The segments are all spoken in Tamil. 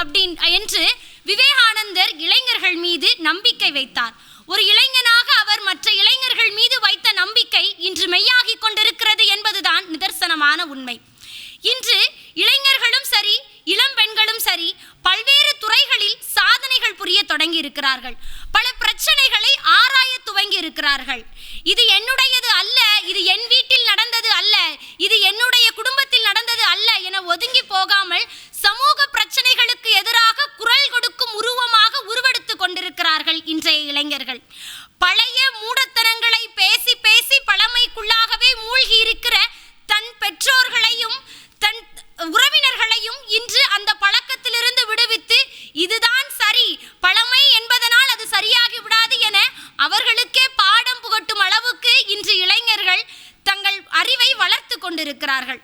அப்படின் என்று விவேகானந்தர் இளைஞர்கள் மீது நம்பிக்கை வைத்தார். ஒரு இளைஞனாக அவர் மற்ற இளைஞர்கள் மீது வைத்த நம்பிக்கை இன்று மெய்யாகி கொண்டிருக்கிறது என்பதுதான் நிதர்சனமான உண்மை. இன்று இளைஞர்களும் சரி இளம் பெண்களும் சரி பல்வேறு துறைகளில் சாதனைகள் புரிய தொடங்கி இருக்கிறார்கள் பல பிரச்சனைகளை ஆராய துவங்கி இருக்கிறார்கள் இது என்னுடையது அல்ல கொண்டிருக்கிறார்கள்.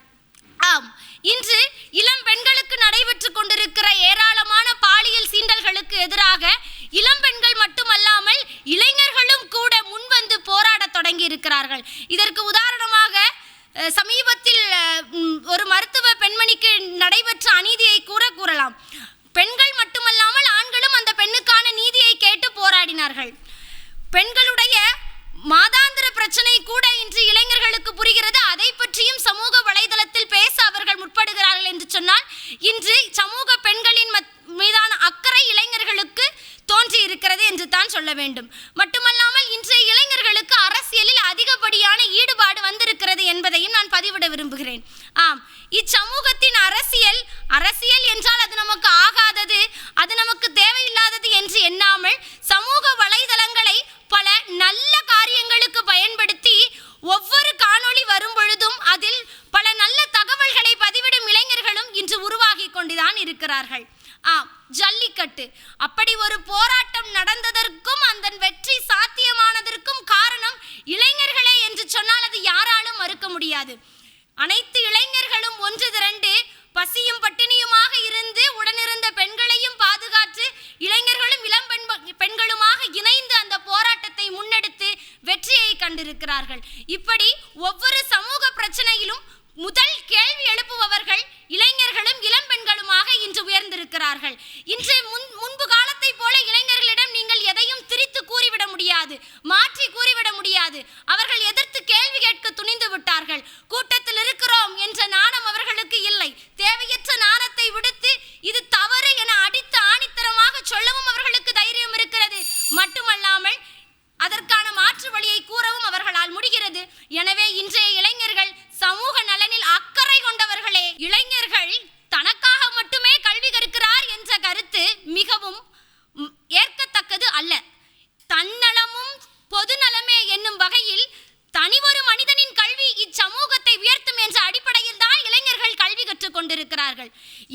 ஆம் இன்று இளம் பெண்களுக்கு நடைபெற்று கொண்டிருக்கிற ஏராளமான பாலியல் சீண்டல்களுக்கு எதிராக இளம் பெண்கள் மட்டுமல்லாமல் இளைஞர்களும் கூட முன்வந்து போராடத் தொடங்கி இருக்கிறார்கள் இதற்கு உதாரணமாக சமீபத்தில் ஒரு மருத்துவ பெண்மணிக்கு நடைபெற்ற அநீதியை கூட கூறலாம். பெண்கள் மட்டுமல்லாமல் ஆண்களும் அந்த பெண்ணுக்கான நீதியை கேட்டு போராடினார்கள். பெண்களுடைய மாதாந்திர பிரச்சனை கூட இன்று இளைஞர்களுக்கு புரிகிறது அதை பற்றியும் சமூக வலைதளத்தில் பேச அவர்கள் முற்படுகிறார்கள் என்று சொன்னால் இன்று சமூக பெண்களின் மத்- மீதான அக்கறை இளைஞர்களுக்கு தோன்றி இருக்கிறது என்று தான் சொல்ல வேண்டும். மட்டுமல்லாமல் இன்றைய இளைஞர்களுக்கு அரசியலில் அதிகப்படியான ஈடுபாடு வந்திருக்கிறது என்பதையும் நான் பதிவிட விரும்புகிறேன். ஆம் இச்சமூகத்தின் அரசியல் அரசியல் என்றால் அது நமக்கு ஆகாதது அது நமக்கு தேவையில்லாதது என்று எண்ணாமல் சமூக வலைதளங்களை பல நல்ல காரியங்களுக்கு பயன்படுத்தி ஒவ்வொரு காணொளி வரும் பொழுதும் அதில் பல நல்ல தகவல்களை பதிவிடும் இளைஞர்களும் இன்று உருவாகி கொண்டுதான் இருக்கிறார்கள். ஆம் ஜல்லிக்கட்டு. அப்படி ஒரு போராட்டம் நடந்ததற்கும் அந்த வெற்றி சாத்தியமானதற்கும் காரணம் இளைஞர்களே என்று சொன்னால் அது யாராலும் மறுக்க முடியாது. அனைத்து இளைஞர்களும் ஒன்று திரண்டு பசியும் பட்டினியுமாக இருந்து உடனிருந்த பெண்களையும் பாதுகாத்து இளைஞர்களும் இளம் பெண் பெண்களுமாக இணைந்து அந்த போராட்டத்தை முன்னெடுத்து வெற்றியை கண்டிருக்கிறார்கள். இப்படி ஒவ்வொரு சமூக பிரச்சனையிலும் முதல் கேள்வி எழுப்புபவர்கள் இளைஞர்களும் இளம் உயர்ந்திருக்கிறார்கள் இன்று முன் முன்பு காலத்தை போல இளைஞர்களிடம் நீங்கள் எதையும் திரித்து கூறிவிட முடியாது மாற்றி கூறிவிட முடியாது. அவர்கள் எதிர்த்து கேள்வி கேட்க துணிந்து விட்டார்கள். கூட்டத்தில் இருக்கிறோம் என்ற நாணம் அவர்களுக்கு இல்லை. தேவையற்ற நாணத்தை விடுத்து இது தவறு என அடித்து ஆணித்தரமாக சொல்லவும் அவர்களுக்கு தைரியம் இருக்கிறது. மட்டுமல்லாமல் அதற்கான மாற்று வழியை கூறவும் அவர்களால் முடிகிறது. எனவே இன்றைய இளைஞர்கள் சமூக நலனில் அக்கறை கொண்டவர்களே இளைஞர் கொண்டிருக்கிறார்கள்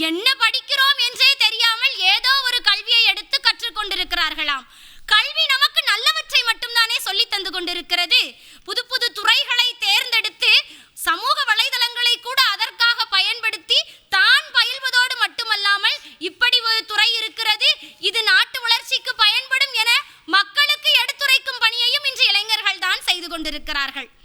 என்ன படிக்கிறோம் என்றே தெரியாமல் ஏதோ ஒரு கல்வியை எடுத்து கற்றுக்கொண்டிருக்கிறார்களாம். கல்வி நமக்கு நல்லவற்றை மட்டும்தானே சொல்லி தந்து கொண்டிருக்கிறது. புது புது துறைகளை தேர்ந்தெடுத்து